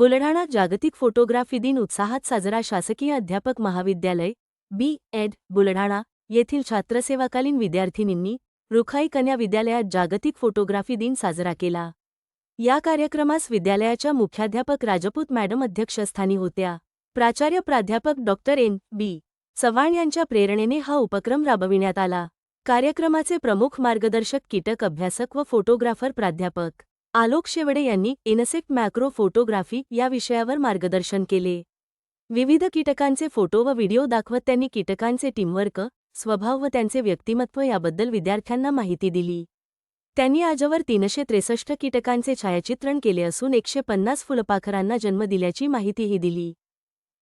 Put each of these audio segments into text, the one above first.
बुलढाणा जागतिक फोटोग्राफी दिन उत्साहात साजरा शासकीय अध्यापक महाविद्यालय बी. एड. बुलढाणा येथील छात्रसेवाकालीन विद्यार्थिनींनी रुखाई कन्या विद्यालयात जागतिक फोटोग्राफी दिन साजरा केला. या कार्यक्रमास विद्यालयाच्या मुख्याध्यापक राजपूत मॅडम अध्यक्षस्थानी होत्या. प्राचार्य प्राध्यापक डॉक्टर एन. बी. चव्हाण यांच्या प्रेरणेने हा उपक्रम राबविण्यात आला. कार्यक्रमाचे प्रमुख मार्गदर्शक कीटक अभ्यासक व फोटोग्राफर प्राध्यापक आलोक शेवडे यांनी इनसेक्ट मॅक्रो फोटोग्राफी या विषयावर मार्गदर्शन केले. विविध कीटकांचे फोटो व व्हिडिओ दाखवत त्यांनी कीटकांचे टीमवर्क स्वभाव व त्यांचे व्यक्तिमत्व याबद्दल विद्यार्थ्यांना माहिती दिली. त्यांनी आजवर तीनशे त्रेसष्ट कीटकांचे छायाचित्रण केले असून एकशे पन्नास फुलपाखरांना जन्म दिल्याची माहितीही दिली.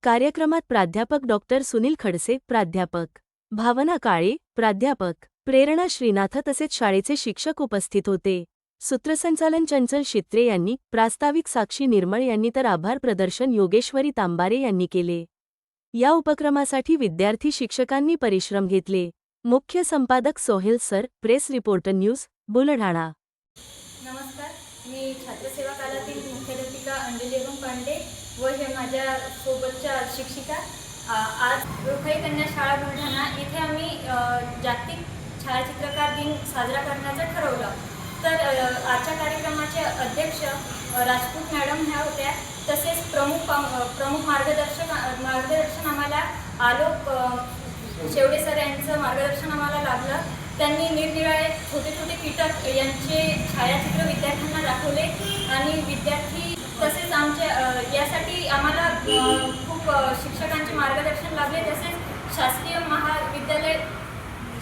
कार्यक्रमात प्राध्यापक डॉक्टर सुनील खडसे प्राध्यापक भावना काळे प्राध्यापक प्रेरणा श्रीनाथ तसेच शाळेचे शिक्षक उपस्थित होते. सूत्रसंचालन चंचल शित्रे यांनी प्रास्ताविक साक्षी निर्मळ यांनी तर आभार प्रदर्शन योगेश्वरी तांबारे यांनी केले. या उपक्रमासाठी विद्यार्थी शिक्षकांनी परिश्रम घेतले. मुख्य संपादक Sohel sir press reporter news Buldhana. नमस्कार मी छात्रसेवा कालातील मुख्याध्यापिका अंजली एवं पांडे व हे माझ्या सोबतच्या शिक्षिका आज रुखाई कन्या शाळा बुलढाणा इथे आम्ही जागतिक छायाचित्रकार दिन साजरा करण्याचं ठरवलं. तर आजच्या कार्यक्रमाचे अध्यक्ष राजपूत मॅडम ह्या होत्या. तसेच प्रमुख प्रमुख मार्गदर्शक मार्गदर्शन आम्हाला आलोक शेवडे सर यांचं मार्गदर्शन आम्हाला लाभलं त्यांनी निरनिराळे छोटे छोटे कीटक यांचे छायाचित्र विद्यार्थ्यांना दाखवले. आणि विद्यार्थी तसेच आमच्या यासाठी आम्हाला खूप शिक्षकांचे मार्गदर्शन लाभले तसेच शासकीय महाविद्यालय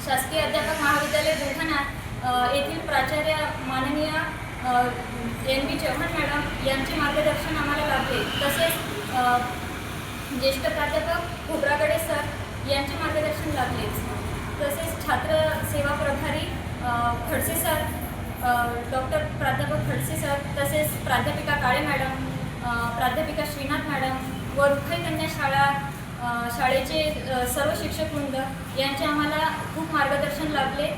शासकीय अध्यापक महाविद्यालय बुलढाणा येथील प्राचार्य माननीय एन बी चव्हाण मॅडम यांचे मार्गदर्शन आम्हाला लाभले. तसेच ज्येष्ठ प्राध्यापक खोबरागडे सर यांचे मार्गदर्शन लाभले. तसेच छात्र सेवा प्रभारी खडसे सर डॉक्टर प्राध्यापक खडसे सर तसेच प्राध्यापिका काळे मॅडम प्राध्यापिका श्रीनाथ मॅडम व रुखाई कन्या शाळा शाळेचे सर्व शिक्षक वृंद यांचे आम्हाला खूप मार्गदर्शन लाभले.